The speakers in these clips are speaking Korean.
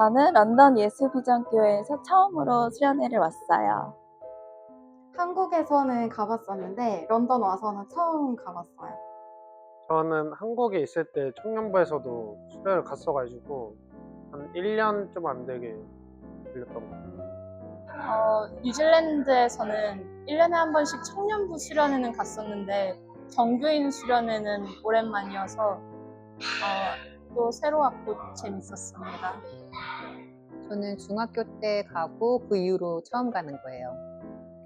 저는 런던 예수비전교회에서 처음으로 수련회를 왔어요. 한국에서는 가봤었는데 런던 와서는 처음 가봤어요. 저는 한국에 있을 때 청년부에서도 수련을 갔어가지고 한 1년 좀 안 되게 걸렸던 것 같아요. 어, 뉴질랜드에서는 1년에 한 번씩 청년부 수련회는 갔었는데 정규인 수련회는 오랜만이어서 어, 또 새로웠고 재밌었습니다. 저는 중학교 때 가고 그 이후로 처음 가는 거예요.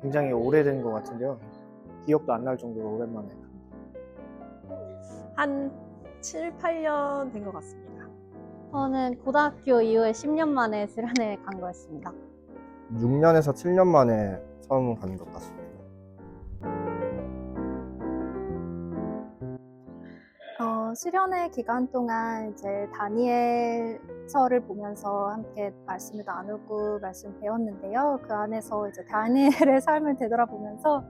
굉장히 오래된 것 같은데요. 기억도 안 날 정도로 오랜만에. 한 7, 8년 된 것 같습니다. 저는 고등학교 이후에 10년 만에 수련회 간 거였습니다. 6년에서 7년 만에 처음 가는 것 같습니다. 수련회 기간 동안 이제 다니엘서를 보면서 함께 말씀을 나누고 말씀 배웠는데요. 그 안에서 이제 다니엘의 삶을 되돌아보면서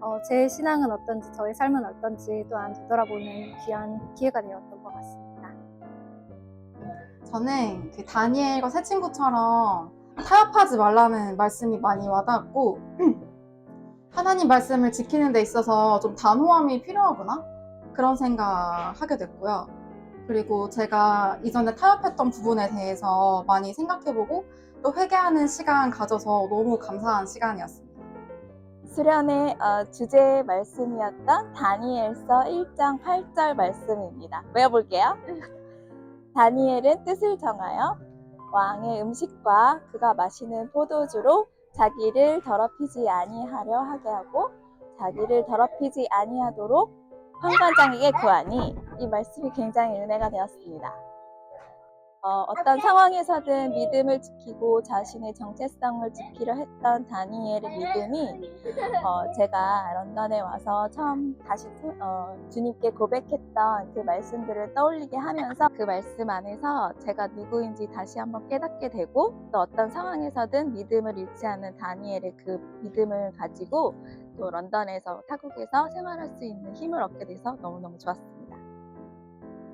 어, 제 신앙은 어떤지, 저의 삶은 어떤지 또한 되돌아보는 귀한 기회가 되었던 것 같습니다. 저는 그 다니엘과 새 친구처럼 타협하지 말라는 말씀이 많이 와닿았고 하나님 말씀을 지키는 데 있어서 좀 단호함이 필요하구나 그런 생각하게 됐고요. 그리고 제가 이전에 타협했던 부분에 대해서 많이 생각해보고 또 회개하는 시간 가져서 너무 감사한 시간이었습니다. 수련회 어, 주제 말씀이었던 다니엘서 1장 8절 말씀입니다. 외워볼게요. 다니엘은 뜻을 정하여 왕의 음식과 그가 마시는 포도주로 자기를 더럽히지 아니하려 하게 하고 자기를 더럽히지 아니하도록 환관장에게 구하니 이 말씀이 굉장히 은혜가 되었습니다. 어, 떤 상황에서든 믿음을 지키고 자신의 정체성을 지키려 했던 다니엘의 믿음이 어, 제가 런던에 와서 처음 다시 어, 주님께 고백했던 그 말씀들을 떠올리게 하면서 그 말씀 안에서 제가 누구인지 다시 한번 깨닫게 되고 또 어떤 상황에서든 믿음을 잃지 않는 다니엘의 그 믿음을 가지고 또 런던에서 타국에서 생활할 수 있는 힘을 얻게 돼서 너무너무 좋았습니다.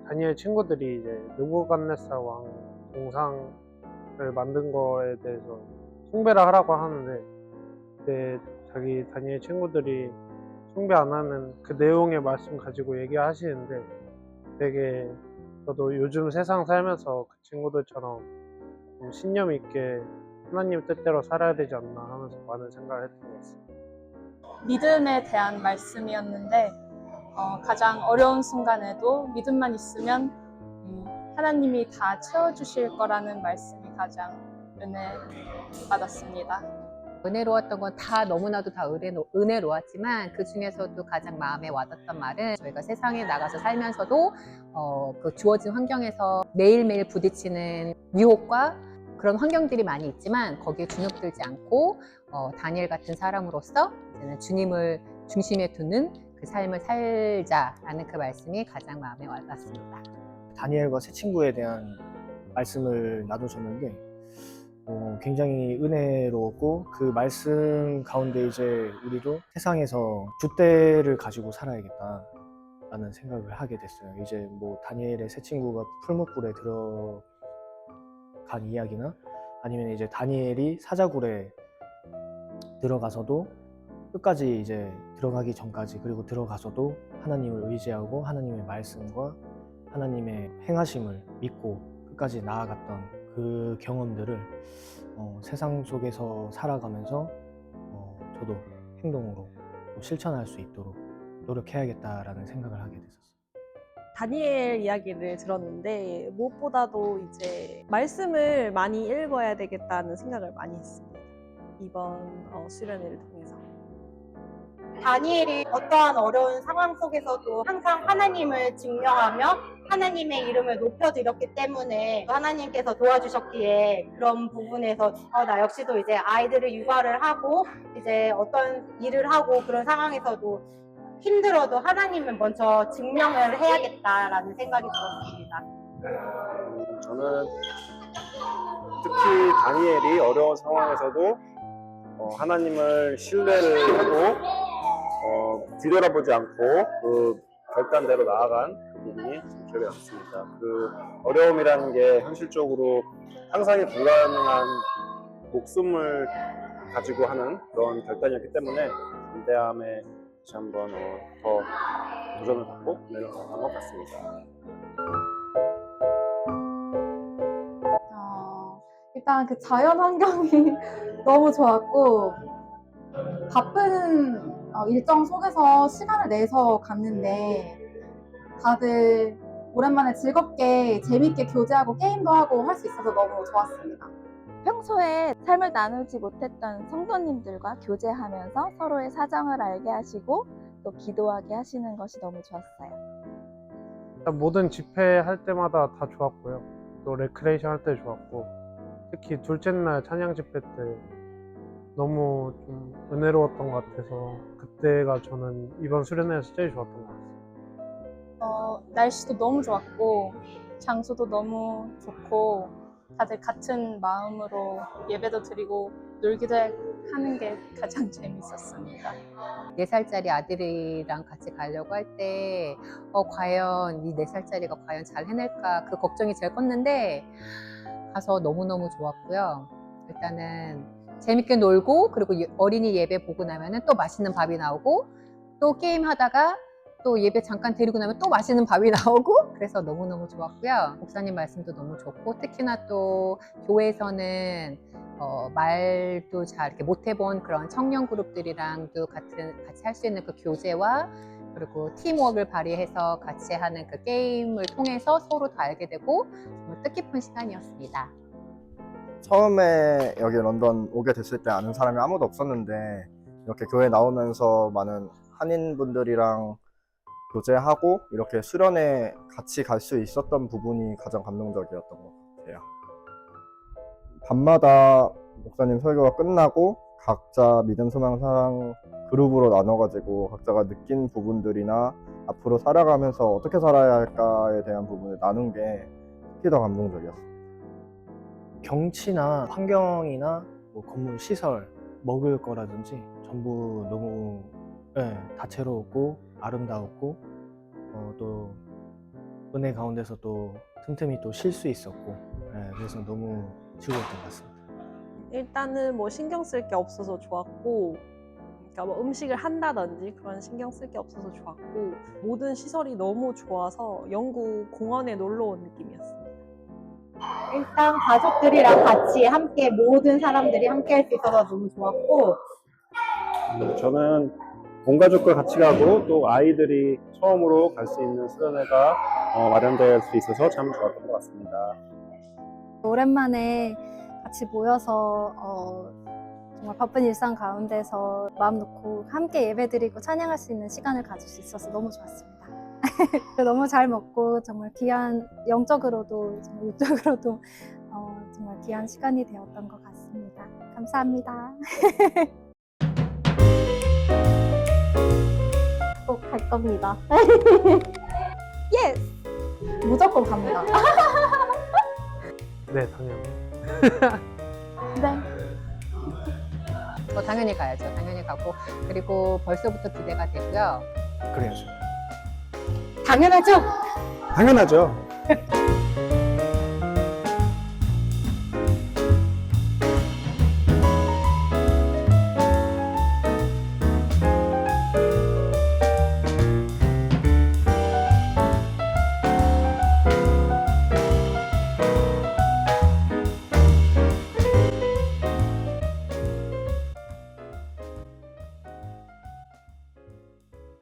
다니엘 친구들이 이제 느부갓네살 왕 동상을 만든 거에 대해서 숭배를 하라고 하는데 그때 자기 다니엘 친구들이 숭배 안 하는 그 내용의 말씀 가지고 얘기하시는데 되게 저도 요즘 세상 살면서 그 친구들처럼 좀 신념 있게 하나님 뜻대로 살아야 되지 않나 하면서 많은 생각을 했던 것 같습니다. 믿음에 대한 말씀이었는데 어, 가장 어려운 순간에도 믿음만 있으면 음, 하나님이 다 채워주실 거라는 말씀이 가장 은혜 받았습니다. 은혜로웠던 건 다 너무나도 다 은혜로, 은혜로웠지만 그 중에서도 가장 마음에 와닿던 말은 저희가 세상에 나가서 살면서도 어, 그 주어진 환경에서 매일매일 부딪히는 유혹과 그런 환경들이 많이 있지만 거기에 주눅들지 않고 어, 다니엘 같은 사람으로서 이제는 주님을 중심에 두는 그 삶을 살자라는 그 말씀이 가장 마음에 와닿습니다. 다니엘과 새 친구에 대한 말씀을 나누셨는데 어, 굉장히 은혜로웠고 그 말씀 가운데 이제 우리도 세상에서 줏대를 가지고 살아야겠다 라는 생각을 하게 됐어요. 이제 뭐 다니엘의 새 친구가 풀무불에 들어간 이야기나 아니면 이제 다니엘이 사자굴에 들어가서도 끝까지 이제 들어가기 전까지 그리고 들어가서도 하나님을 의지하고 하나님의 말씀과 하나님의 행하심을 믿고 끝까지 나아갔던 그 경험들을 어, 세상 속에서 살아가면서 어, 저도 행동으로 또 실천할 수 있도록 노력해야겠다라는 생각을 하게 됐었어요. 다니엘 이야기를 들었는데 무엇보다도 이제 말씀을 많이 읽어야 되겠다는 생각을 많이 했습니다. 이번 어, 수련회를 통해서. 다니엘이 어떠한 어려운 상황 속에서도 항상 하나님을 증명하며 하나님의 이름을 높여드렸기 때문에 하나님께서 도와주셨기에 그런 부분에서 어, 나 역시도 이제 아이들을 육아를 하고 이제 어떤 일을 하고 그런 상황에서도 힘들어도 하나님을 먼저 증명을 해야겠다라는 생각이 들었습니다. 저는 특히 다니엘이 어려운 상황에서도 어, 하나님을 신뢰를 하고 어, 뒤돌아보지 않고 그 결단대로 나아간 그 부분이 참 기억에 남습니다. 그 어려움이라는 게 현실적으로 상상이 불가능한 목숨을 가지고 하는 그런 결단이었기 때문에 담대함에 다시 한번 어, 더 도전을 받고 내려갔던 것 같습니다. 어, 일단 그 자연 환경이 너무 좋았고 바쁜 어, 일정 속에서 시간을 내서 갔는데 다들 오랜만에 즐겁게 재밌게 교제하고 게임도 하고 할 수 있어서 너무 좋았습니다. 평소에 삶을 나누지 못했던 성도님들과 교제하면서 서로의 사정을 알게 하시고 또 기도하게 하시는 것이 너무 좋았어요. 모든 집회 할 때마다 다 좋았고요. 또 레크레이션 할 때 좋았고 특히 둘째 날 찬양 집회 때 너무 좀 은혜로웠던 것 같아서 그때가 저는 이번 수련회에서 제일 좋았던 것 같아요. 어, 날씨도 너무 좋았고 장소도 너무 좋고 다들 같은 마음으로 예배도 드리고 놀기도 하는 게 가장 재밌었습니다. 네 살짜리 아들이랑 같이 가려고 할 때, 어, 과연 이 네 살짜리가 과연 잘 해낼까 그 걱정이 제일 컸는데, 가서 너무너무 좋았고요. 일단은 재밌게 놀고, 그리고 예- 어린이 예배 보고 나면은 또 맛있는 밥이 나오고, 또 게임 하다가 또 예배 잠깐 드리고 나면 또 맛있는 밥이 나오고, 그래서 너무너무 좋았고요. 목사님 말씀도 너무 좋고, 특히나 또 교회에서는 어, 말도 잘 이렇게 못 해본 그런 청년 그룹들이랑도 같은 같이 할 수 있는 그 교제와 그리고 팀워크를 발휘해서 같이 하는 그 게임을 통해서 서로 더 알게 되고 정말 뜻깊은 시간이었습니다. 처음에 여기 런던 오게 됐을 때 아는 사람이 아무도 없었는데 이렇게 교회 나오면서 많은 한인분들이랑 교제하고 이렇게 수련회 같이 갈 수 있었던 부분이 가장 감동적이었던 것 같아요. 밤마다 목사님 설교가 끝나고 각자 믿음, 소망, 사랑 그룹으로 나눠가지고 각자가 느낀 부분들이나 앞으로 살아가면서 어떻게 살아야 할까에 대한 부분을 나눈 게 특히 더 감동적이었어요. 경치나 환경이나 뭐 건물 시설, 먹을 거라든지 전부 너무 예, 다채로웠고 아름다웠고 어, 또 은혜 가운데서 또 틈틈이 또 쉴 수 있었고 예, 그래서 너무 즐거웠던 것 같습니다. 일단은 뭐 신경 쓸 게 없어서 좋았고 그러니까 뭐 음식을 한다든지 그런 신경 쓸 게 없어서 좋았고 모든 시설이 너무 좋아서 영국 공원에 놀러 온 느낌이었습니다. 일단 가족들이랑 같이 함께 모든 사람들이 함께 할 수 있어서 너무 좋았고 음, 저는 온 가족과 같이 가고 또 아이들이 처음으로 갈 수 있는 수련회가 어, 마련될 수 있어서 참 좋았던 것 같습니다. 오랜만에 같이 모여서 어, 정말 바쁜 일상 가운데서 마음 놓고 함께 예배드리고 찬양할 수 있는 시간을 가질 수 있어서 너무 좋았습니다. 너무 잘 먹고 정말 귀한 영적으로도 정말 육적으로도 어, 정말 귀한 시간이 되었던 것 같습니다. 감사합니다. 꼭 갈 겁니다. 예스! 무조건 갑니다. 네, 당연히. 네. 뭐 당연히 가야죠. 당연히 가고 그리고 벌써부터 기대가 되고요. 그래야죠. 당연하죠? 당연하죠.